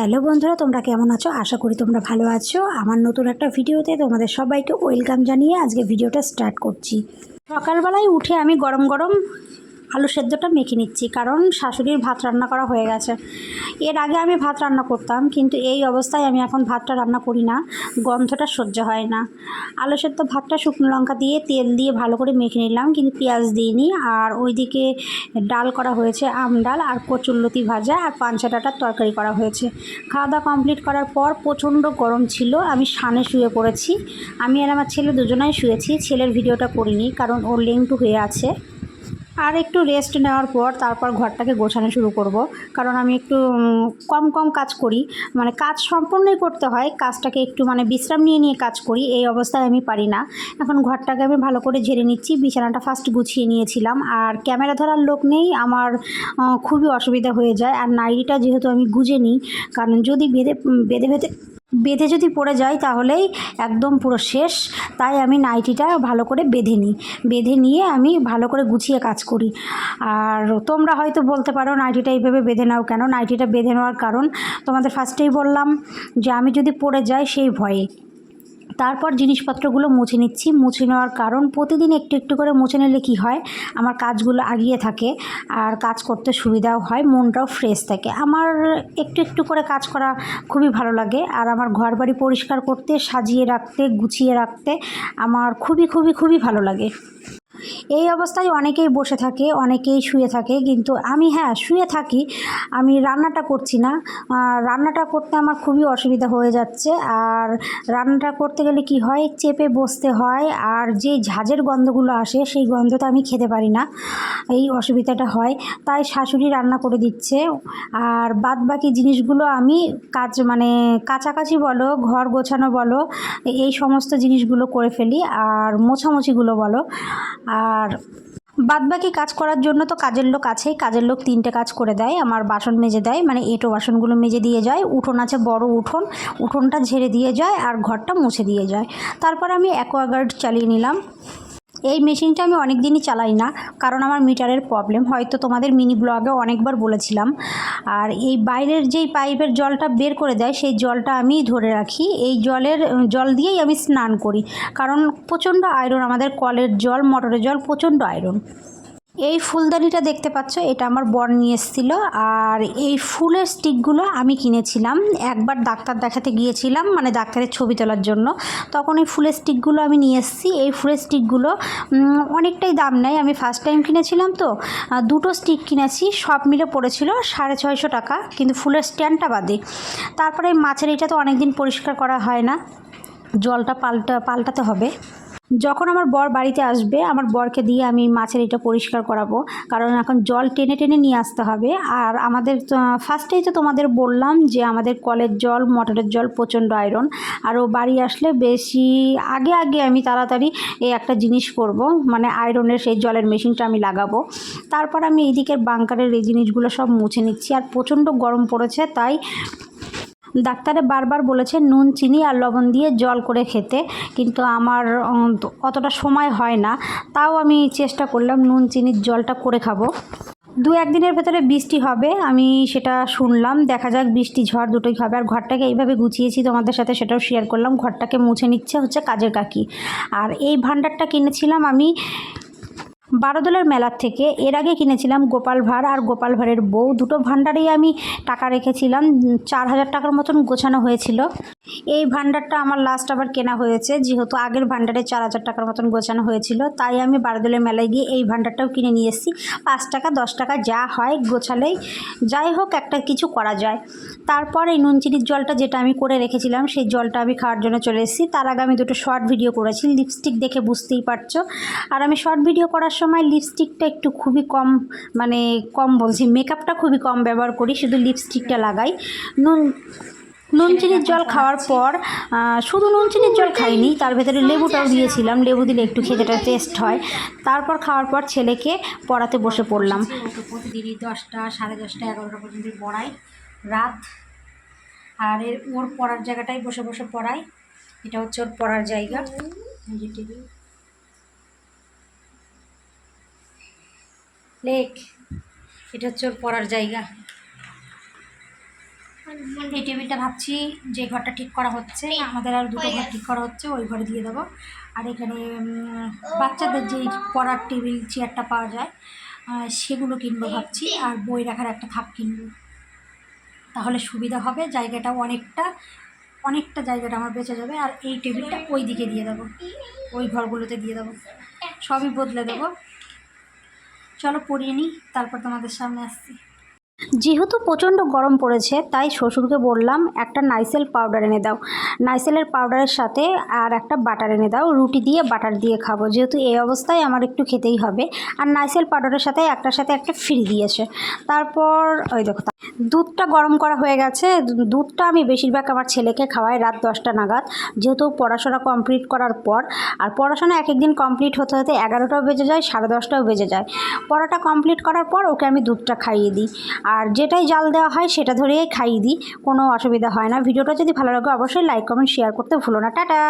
Hello বন্ধুরা, তোমরা কেমন আছো? আশা করি তোমরা ভালো আছো। আমার নতুন একটা ভিডিওতে তোমাদের সবাইকে ওয়েলকাম জানিয়ে আজকে ভিডিওটা স্টার্ট করছি। সকালবেলায় উঠে আমি গরম গরম আলু সেদ্ধটা মেখে নিচ্ছি, কারণ শাশুড়ির ভাত রান্না করা হয়ে গেছে। এর আগে আমি ভাত রান্না করতাম, কিন্তু এই অবস্থায় আমি এখন ভাতটা রান্না করি না, গন্ধটা সহ্য হয় না। আলু সেদ্ধ ভাতটা শুকনো লঙ্কা দিয়ে তেল দিয়ে ভালো করে মেখে নিলাম, কিন্তু পেঁয়াজ দিইনি। আর ওইদিকে ডাল করা হয়েছে, আম ডাল আর কচুরলতি ভাজা আর পাঞ্চা ডাটার তরকারি করা হয়েছে। খাওয়া দাওয়া কমপ্লিট করার পর প্রচণ্ড গরম ছিল, আমি সানে শুয়ে পড়েছি। আমি আর আমার ছেলে দুজনাই শুয়েছি, ছেলের ভিডিওটা করিনি, কারণ ওর লেংটু হয়ে আছে। আর একটু রেস্ট নেওয়ার পর তারপর ঘরটাকে গোছানো শুরু করব। কারণ আমি একটু কম কম কাজ করি। মানে কাজ সম্পূর্ণই করতে হয়, কাজটাকে একটু মানে বিশ্রাম নিয়ে নিয়ে কাজ করি, এই অবস্থায় আমি পারি না। এখন ঘরটাকে আমি ভালো করে ঝেড়ে নিচ্ছি, বিছানাটা ফার্স্ট গুছিয়ে নিয়েছিলাম। আর ক্যামেরা ধরার লোক নেই, আমার খুবই অসুবিধা হয়ে যায়। আর নাইটিটা যেহেতু আমি গুজে নিই, কারণ যদি বেঁধে বেঁধে বেঁধে বেঁধে যদি পড়ে যায় তাহলেই একদম পুরো শেষ। তাই আমি নাইটিটা ভালো করে বেঁধে নিই। বেঁধে নিয়ে আমি ভালো করে গুছিয়ে কাজ করি। আর তোমরা হয়তো বলতে পারো, নাইটিটা এইভাবে বেঁধে নাও কেন? নাইটিটা বেঁধে নেওয়ার কারণ তোমাদের ফার্স্টেই বললাম যে, আমি যদি পড়ে যাই সেই ভয়ে। তারপর জিনিসপত্রগুলো মুছে নিচ্ছি। মুছে নেওয়ার কারণ প্রতিদিন একটু একটু করে মুছে নিলে কী হয়, আমার কাজগুলো আগিয়ে থাকে আর কাজ করতে সুবিধাও হয়, মনটাও ফ্রেশ থাকে। আমার একটু একটু করে কাজ করা খুবই ভালো লাগে আর আমার ঘর বাড়ি পরিষ্কার করতে, সাজিয়ে রাখতে, গুছিয়ে রাখতে আমার খুবই খুবই খুবই ভালো লাগে। এই অবস্থায় অনেকেই বসে থাকে, অনেকেই শুয়ে থাকে। কিন্তু আমি হ্যাঁ শুয়ে থাকি। আমি রান্নাটা করছি না। রান্নাটা করতে আমার খুবই অসুবিধা হয়ে যাচ্ছে। আর রান্নাটা করতে গেলে কি হয়? চেপে বসতে হয়। আর যে ঝাঁঝের গন্ধগুলো আসে, সেই গন্ধটা আমি খেতে পারি না। এই অসুবিধাটা হয়। তাই শাশুড়ি রান্না করে দিচ্ছে। আর বাদ বাকি জিনিসগুলো আমি কাজ মানে কাছাকাছি বলো, ঘর গোছানো বলো, এই সমস্ত জিনিসগুলো করে ফেলি। আর মোছামুছিগুলো বলো। আর বাদবাকি কাজ করার জন্য তো কাজের লোক আছেই। কাজের লোক তিনটে কাজ করে দেয়। আমার বাসন মেজে দেয় মানে এঁটো বাসনগুলো মেজে দিয়ে যায়। উঠোন আছে বড় উঠোন। উঠোনটা ঝেড়ে দিয়ে যায় আর ঘরটা মুছে দিয়ে যায়। তারপর আমি অ্যাকোয়াগার্ড চালিয়ে নিলাম। এই মেশিনটা আমি অনেক দিনই চালাই না, কারণ আমার মিটারের প্রবলেম হয়তো তোমাদের মিনি ব্লগে অনেকবার বলেছিলাম। আর এই বাইরের যেই পাইপের জলটা বের করে দেয়, সেই জলটা আমি ধরে রাখি। এই জলের জল দিয়েই আমি স্নান করি। কারণ প্রচণ্ড আয়রন আমাদের কলের জল মটরের জল প্রচণ্ড আয়রন এই ফুলদানিটা দেখতে পাচ্ছ, এটা আমার বর নিয়ে এসেছিল। আর এই ফুলের স্টিকগুলো আমি কিনেছিলাম। একবার ডাক্তার দেখাতে গিয়েছিলাম মানে ডাক্তারের ছবি তোলার জন্য। তখন এই ফুলের স্টিকগুলো আমি নিয়ে এসেছি। এই ফুলের স্টিকগুলো অনেকটাই দাম নেয়। আমি ফার্স্ট টাইম কিনেছিলাম তো দুটো স্টিক কিনেছি, সব মিলে পড়েছিল সাড়ে ছয়শো টাকা, কিন্তু ফুলের স্ট্যান্ডটা বাদে। তারপরে মাছের এটা তো অনেক দিন পরিষ্কার করা হয় না। জলটা পাল্টা, পাল্টাতে হবে। যখন আমার বর বাড়িতে আসবে, আমার বরকে দিয়ে আমি মাছের এটা পরিষ্কার করাবো। কারণ এখন জল টেনে টেনে নিয়ে আসতে হবে। আর আমাদের ফার্স্টেই তো তোমাদের বললাম যে আমাদের কলের জল, মটরের জল প্রচণ্ড আয়রন আর ও বাড়ি আসলে বেশি, আগে আগে আমি তাড়াতাড়ি এই একটা জিনিস করব। মানে আয়রনের সেই জলের মেশিনটা আমি লাগাবো। তারপর আমি এইদিকের বাংকারের এই জিনিসগুলো সব মুছে নিচ্ছি। আর প্রচণ্ড গরম পড়েছে, তাই ডাক্তারে বারবার বলেছে নুন, চিনি আর লবণ দিয়ে জল করে খেতে। কিন্তু আমার অতটা সময় হয় না। তাও আমি চেষ্টা করলাম নুন, চিনির জলটা করে খাব। দু একদিনের ভেতরে বৃষ্টি হবে, আমি সেটা শুনলাম। দেখা যাক বৃষ্টি, ঝড় দুটোই হবে। আর ঘরটাকে এইভাবে গুছিয়েছি তোমাদের সাথে, সেটাও শেয়ার করলাম। ঘরটাকে মুছে নিচ্ছে হচ্ছে কাজের কাকি। আর এই ভাণ্ডারটা কিনেছিলাম আমি বারোদলের মেলার থেকে এর আগে কিনেছিলাম গোপাল ভাঁড় আর গোপাল ভাঁড়ের বউ। দুটো ভাণ্ডারেই আমি টাকা রেখেছিলাম, চার হাজার টাকার মতন গোছানো হয়েছিল। এই ভাণ্ডারটা আমার লাস্ট আবার কেনা হয়েছে, যেহেতু আগের ভাণ্ডারে চার হাজার টাকার মতন গোছানো হয়েছিল, তাই আমি বারোদলের মেলায় গিয়ে এই ভাণ্ডারটাও কিনে নিয়ে এসেছি। পাঁচ টাকা, দশ টাকা যা হয় গোছালেই যাই হোক একটা কিছু করা যায়। তারপর এই নুন চিনির জলটা যেটা আমি করে রেখেছিলাম, সেই জলটা আমি খাওয়ার জন্য চলে এসেছি। তার আগে আমি দুটো শর্ট ভিডিও করেছি লিপস্টিক দেখে বুঝতেই পারছ। আর আমি শর্ট ভিডিও করার সময় লিপস্টিকটা একটু খুবই কম মানে কম বলছি মেকআপটা খুবই কম ব্যবহার করি, শুধু লিপস্টিকটা লাগাই। নুন নুন চিনির জল খাওয়ার পর শুধু নুন চিনির জল খাইনি, তার ভেতরে লেবুটাও দিয়েছিলাম, লেবু দিলে একটু খেতেটা টেস্ট হয়। তারপর খাওয়ার পর ছেলেকে পড়াতে বসে পড়লাম। প্রতিদিনই দশটা, সাড়ে দশটা, এগারোটা পর্যন্ত পড়াই, রাত। আর এর, ওর পড়ার জায়গাটাই বসে বসে পড়াই, এটা হচ্ছে ওর পড়ার জায়গা এই যে টেবিল লেক। এটা হচ্ছে ওর পড়ার জায়গা। এই টেবিলটা ভাবছি যে ঘরটা ঠিক করা হচ্ছে, আমাদের আর দুটো ঘর ঠিক করা হচ্ছে, ওই ঘরে দিয়ে দেবো। আর এখানে বাচ্চাদের যেই পড়ার টেবিল, চেয়ারটা পাওয়া যায় সেগুলো কিনবো ভাবছি, আর বই রাখার একটা থাপ কিনবো। তাহলে সুবিধা হবে, জায়গাটা অনেকটা অনেকটা জায়গাটা আমার বেঁচে যাবে, আর এই টেবিলটা ওই দিকে দিয়ে দেবো। ওই ঘরগুলোতে দিয়ে দেবো। সবই বদলে দেবো। চলো পরিয়ে নিই, তারপর তোমাদের সামনে আসছি। যেহেতু প্রচণ্ড গরম পড়েছে, তাই শ্বশুরকে বললাম একটা নাইসেল পাউডার এনে দাও। নাইসেলের পাউডারের সাথে আর একটা বাটার এনে দাও, রুটি দিয়ে বাটার দিয়ে খাব। যেহেতু এই অবস্থায় আমার একটু খেতেই হবে। আর নাইসেল পাউডারের সাথে একটার সাথে একটা ফ্রি দিয়েছে। তারপর, ওই দেখো দুধটা গরম করা হয়ে গেছে। দুধটা আমি বেশিরভাগ আমার ছেলেকে খাওয়াই রাত দশটা নাগাদ। যেহেতু পড়াশোনা কমপ্লিট করার পর, আর পড়াশোনা এক একদিন কমপ্লিট হতে হতে এগারোটাও বেজে যায়, সাড়ে দশটাও বেজে যায়। পড়াটা কমপ্লিট করার পর ওকে আমি দুধটা খাইয়ে দিই। আর যেটাই জাল দেওয়া হয় সেটা ধরেই খাইয়ে দিই, কোনো অসুবিধা হয় না। ভিডিওটা যদি ভালো লাগে অবশ্যই লাইক কমেন্ট শেয়ার করতে ভুলো না। টাটা!